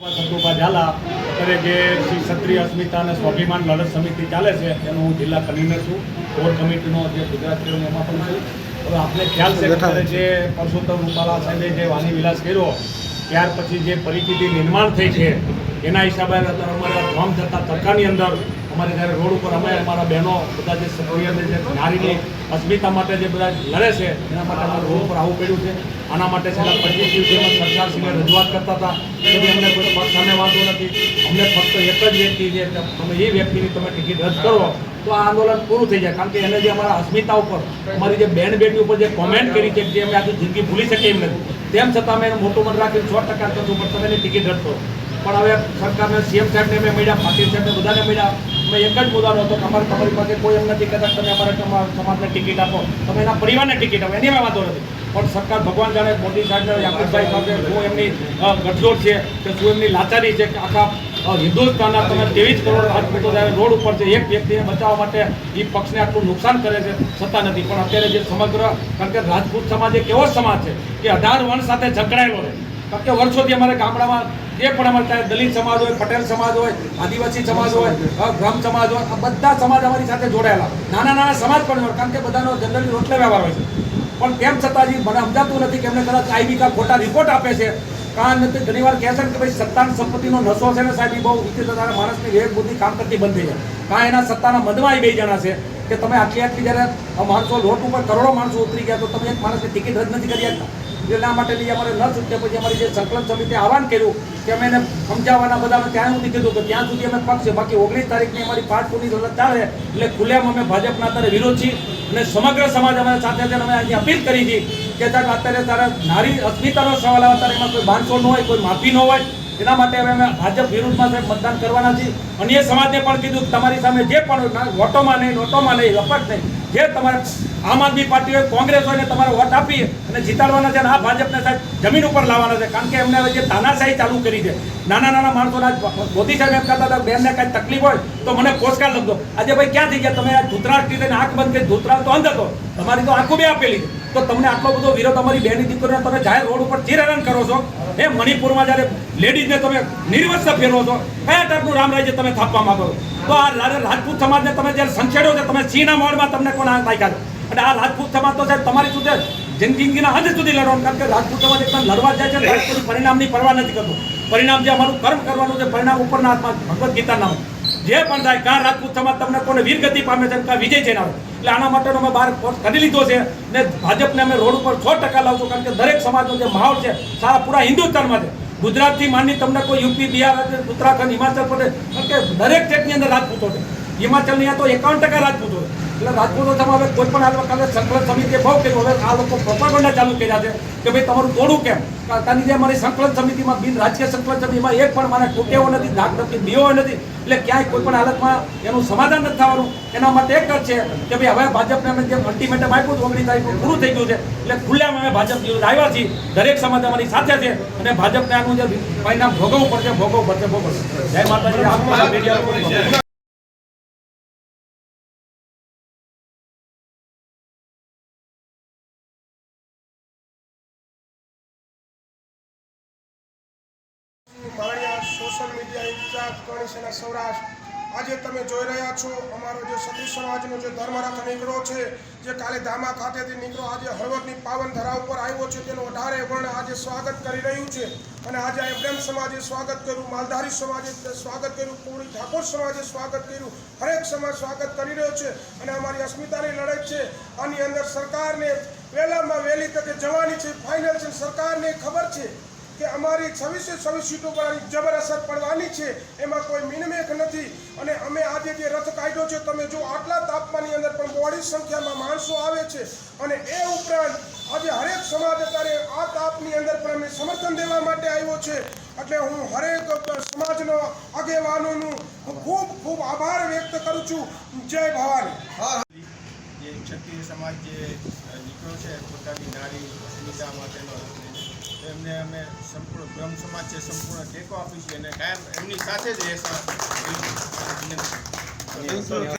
ઝાલા અત્યારે જે ક્ષત્રિય અસ્મિતા અને સ્વાભિમાન લડત સમિતિ ચાલે છે, એનો હું જિલ્લા કન્વીનર છું. કોર કમિટીનો જે ગુજરાત છે, એમાં પણ છું. હવે આપણે ખ્યાલ છે અત્યારે જે પરસોત્તમ રૂપાલા સાહેબે જે વાણી વિલાસ કર્યો, ત્યાર પછી જે પરિસ્થિતિ નિર્માણ થઈ છે, એના હિસાબે અત્યારે અમારા ગામ થતા તડકાની અંદર અમારે ઘરે રોડ ઉપર અમે, અમારા બહેનો, બધા જે સક્રિય જે નારીની અસ્મિતા માટે જે બધા લડે છે, એના માટે અમારે રોડ ઉપર આવવું પડ્યું છે. આના માટે છેલ્લા પચીસ દિવસોમાં સરકારશ્રીને રજૂઆત કરતા હતા. કે અમને કોઈ પક્ષ સામે વાંધો નથી. અમને ફક્ત એક જ વ્યક્તિ છે તમે એ વ્યક્તિની તમે ટિકિટ રદ કરો. તો આ આંદોલન પૂરું થઈ જાય, કારણ કે એને જે અમારા અસ્મિતા ઉપર, અમારી જે બેન બેટી ઉપર જે કોમેન્ટ કરી છે, જે અમે આખી જિંદગી ભૂલી શકીએ એમ નથી. તેમ છતાં અમે મોટું મન રાખીને સો ટકા કરશું પણ તમે ટિકિટ રદ કરો. પણ હવે સરકારને સીએમ સાહેબને મેં મળ્યા, પાટીલ સાહેબને બધાને મળ્યા. અમે એક જ મુદ્દાનો હતો કે અમારે તમારી પાસે કોઈ એમ નથી કદાચ તમે અમારે સમાજને ટિકિટ આપો. તમે એના પરિવારને ટિકિટ આપો. એની વાંધો નથી પણ સરકાર ભગવાન જાણે મોદી સાહેબને, યાકુબભાઈ સાથે શું એમની ગઠજોડ છે કે શું એમની લાચારી છે કે આખા હિન્દુસ્તાનના તમે ત્રેવીસ કરોડ રાજપૂતો રોડ ઉપર છે. એક વ્યક્તિને બચાવવા માટે એ પક્ષને આટલું નુકસાન કરે છે છતાં નથી. પણ અત્યારે જે સમગ્ર, કારણ કે રાજપૂત સમાજ એક એવો સમાજ છે કે અઢાર વર્ષ સાથે ઝઘડાયેલો છે કારણ કે વર્ષોથી અમારે ગામડામાં જે પણ અમારે દલિત સમાજ હોય પટેલ સમાજ હોય આદિવાસી સમાજ હોય ગ્રામ સમાજ. હોય આ બધા સમાજ અમારી સાથે જોડાયેલા. નાના નાના સમાજ પણ હોય કારણ કે બધાનો જનરલી રોટલે વ્યવહાર હોય છે. પણ તેમ છતાં જી મને સમજાતું નથી કે એમને કદાચ આઈબી કા ખોટા રિપોર્ટ આપે છે. કારણ નથી ઘણી વાર કહે છે કે ભાઈ સત્તાની સંપત્તિનો નશો છે ને સાહેબ એ બહુ વિચિત્ર તારે માણસની વિવેક બુદ્ધિ કામ કરતી બંધ થઈ જાય. કાં એના સત્તાના મદમાં એ બે જણા છે કે તમે આટલી આટલી જ્યારે માણસો લોટ ઉપર કરોડો માણસો ઉતરી ગયા તો તમે એક માણસની ટિકિટ રદ નથી કરી શકતા. એટલા માટે લઈ અમારે ન છૂટકે પછી અમારી જે સંકલન સમિતિએ આહવાન કર્યું કે અમે એને સમજાવવાના બધા અમે ત્યાં સુધી કીધું કે ત્યાં સુધી અમે પક્ષ બાકી ઓગણીસ તારીખની અમારી પાઠ પૂરી લડત ચાલે એટલે ખુલ્લેમ અમે ભાજપના અત્યારે વિરોધ છીએ અને સમગ્ર સમાજ અમારા સાથે અમે આજે અપીલ કરી હતી કે તારે અત્યારે તારા નારી અસ્મિતાનો સવાલ આવે ત્યારે એમાં કોઈ બાંધછોડ ન હોય, કોઈ માફી ન હોય, એના માટે હવે અમે ભાજપ વિરુદ્ધમાં સાહેબ મતદાન કરવાના છીએ. અન્ય સમાજને પણ કીધું કે તમારી સામે જે પણ વોટોમાં નહીં, નોટોમાં નહીં રપટ નહીં. જે તમારે આમ આદમી પાર્ટી હોય, કોંગ્રેસ હોય ને તમારે વોટ આપી અને જીતાડવાના છે અને આ ભાજપને સાહેબ જમીન ઉપર લાવવાના છે. કારણ કે એમને હવે જે તાનાશાહી ચાલુ કરી છે, નાના નાના માણસોના આજ મોદી સાહેબ એમ કહેતા હતા, બેનને કાંઈ તકલીફ હોય તો મને પોસ્ટકાર્ડ લખજો. આજે ભાઈ ક્યાં થઈ ગયા? તમે આ ધૂતરાષ્ટ્ર થઈને આંખ બંધ કરી ધૂતરાષ્ટ્ર તો અંધ હતો. તમારી તો આંખો બે આપેલી છે. તો તમને આટલો બધો વિરોધ અમારી બહેની દીકરીને તમે જાહેર રોડ ઉપર ચીરહરણ કરો છો? એ મણિપુરમાં જ્યારે લેડીઝને તમે નિર્વસ્ત ફેરવો છો, કયા ટાઈપનું રામ રાજ્ય તમે થાપવા માંગો તો આ રાજપૂત સમાજને તમે જ્યારે સંછેડો છો, તમે સિંહના મોડમાં તમને કોણ નાખ્યા છો? અને આ રાજપૂત સમાજ તો સાહેબ તમારી સુધી જિંદગીના અંત સુધી લડવાનું, કારણ કે રાજપૂત સમાજ એકદમ લડવા જાય છે રાજપૂત પરિણામની પરવા નથી કરતું. પરિણામ જે અમારું કર્મ કરવાનું છે, પરિણામ ઉપરના હાથમાં ભગવદ્ ગીતા નામ જે પણ થાય કા રાજપૂત સમાજ તમને કોને વીરગતિ પામે છે કા વિજય છે આવે એટલે આના માટેનો અમે બહાર પોસ્ટ કરી લીધો છે ને ભાજપને અમે રોડ ઉપર સો ટકા લાવશું, કારણ કે દરેક સમાજનો જે માહોલ છે, સારા પૂરા હિન્દુસ્તાનમાં છે. ગુજરાતથી માની તમને કોઈ યુપી, બિહાર, ઉત્તરાખંડ, હિમાચલ પ્રદેશ કે દરેક સ્ટેટની અંદર રાજપૂતો છે. હિમાચલની આ તો એકાવન ટકા રાજપૂતો છે. એટલે રાજપૂતો સામે હવે કોઈ પણ આ કાલે સંકલન સમિતિએ બહુ કર્યું. હવે આ લોકો પ્રોપાગંડા ચાલુ કર્યા છે કે ભાઈ તમારું તોડું કેમ? કારણ જે અમારી સંકલન સમિતિમાં બિન રાજકીય સંકલન સમિતિમાં એક પણ મને તૂટેવો નથી, ધાક નથી બીઓ નથી. એટલે ક્યાંય કોઈ પણ હાલતમાં એનું સમાધાન નથી થવાનું. એના માટે એક જ છે કે ભાઈ હવે ભાજપને અમે જે અલ્ટિમેટમ આપ્યું હતું, ઓગણીસ તારીખ પૂરું થઈ ગયું છે. એટલે ખુલ્લામાં અમે ભાજપ વિરુદ્ધ આવ્યા છીએ. દરેક સમાજ અમારી સાથે છે અને ભાજપને આનું જે પરિણામ ભોગવવું પડશે ભોગવવું પડશે ભોગવવું પડશે. જય માતાજી સોશિયલ મીડિયા ઇન્ચાર્જ ગણેશના સૌરાષ્ટ્ર. આજે તમે જોઈ રહ્યા છો અમારો જે સતી સમાજનો જે ધર્મરથ નીકળો છે, જે કાલે ધામા ખાતેથી નીકળો આજે હળવદની પાવન ધરા ઉપર આવ્યો છે, તેનું અઢારે વર્ણ આજે સ્વાગત કરી રહ્યું છે. અને આજે આ સમાજે સ્વાગત કર્યું, માલધારી સમાજે સ્વાગત કર્યું કોળી ઠાકોર સમાજે સ્વાગત કર્યું, હરેક સમાજ સ્વાગત કરી રહ્યો છે. અને અમારી અસ્મિતાની લડત છે, આની અંદર સરકારને વહેલામાં વહેલી તકે જવાની છે, ફાઇનલ છે, સરકારને ખબર છે. કે અમારી છવ્વીસે છવ્વીસ સીટો પર જબર અસર પડવાની છે, એમાં કોઈ મિનમેક નથી. અને અમે આજે જે રથ કાઢ્યો છે, તમે જો આટલા તાપમાનની અંદર પણ બોડી સંખ્યામાં માણસો આવે છે, અને એ ઉપરાંત આજે હરેક સમાજ અત્યારે આ તાપની અંદર પણ અમે સમર્થન દેવા માટે આવ્યો છે. એટલે હું હરેક સમાજનો આગેવાનોનું ખૂબ ખૂબ આભાર વ્યક્ત કરું છું. જય ભવાની. જે ક્ષત્રિય સમાજ જે દીકરો છે, પોતાની નારી અસ્મિતા માટેનો એમને અમે સંપૂર્ણ બ્રહ્મ સમાજ છે, સંપૂર્ણ ટેકો આપીશું અને કાયમ એમની સાથે જ રહેશે.